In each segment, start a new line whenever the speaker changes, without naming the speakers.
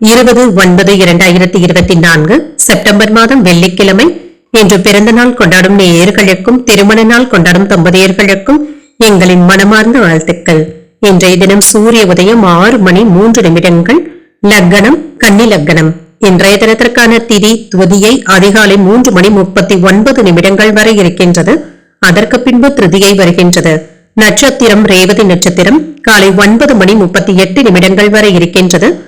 இருபது ஒன்பது இரண்டாயிரத்தி இருபத்தி நான்கு செப்டம்பர் மாதம் வெள்ளிக்கிழமை. இன்று பிறந்த நாள் கொண்டாடும் நேயர்களுக்கும் திருமண நாள் கொண்டாடும் தம்பதியர்களுக்கும் எங்களின் மனமார்ந்த வாழ்த்துக்கள். இன்றைய தினம் சூரிய உதயம் ஆறு மணி மூன்று நிமிடங்கள். லக்கணம் கன்னி லக்கணம். இன்றைய தினத்திற்கான திதி துவதியை அதிகாலை மூன்று மணி முப்பத்தி ஒன்பது நிமிடங்கள் வரை இருக்கின்றது. அதற்கு பின்பு திருதியை வருகின்றது. நட்சத்திரம் ரேவதி நட்சத்திரம் காலை ஒன்பது மணி முப்பத்தி எட்டு நிமிடங்கள் வரை இருக்கின்றது.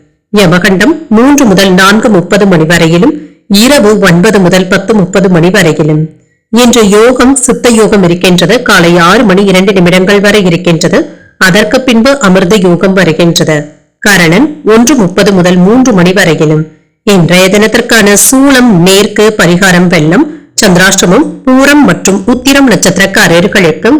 யமகண்டம் மூன்று முதல் நான்கு முப்பது மணி வரையிலும் இரவு ஒன்பது முதல் பத்து முப்பது மணி வரையிலும். இன்று யோகம் சித்த யோகம் இருக்கின்றது. காலை ஆறு மணி இரண்டு நிமிடங்கள் வரை இருக்கின்றது. அதற்கு பின்பு அமிர்த யோகம் வருகின்றது. கரணன் ஒன்று முப்பது முதல் மூன்று மணி வரையிலும். இன்றைய தினத்திற்கான சூளம் மேற்கு பரிகாரம் வெள்ளம் சந்திராஷ்டமம் பூரம் மற்றும் உத்திரம் நட்சத்திரக்காரர்களுக்கும்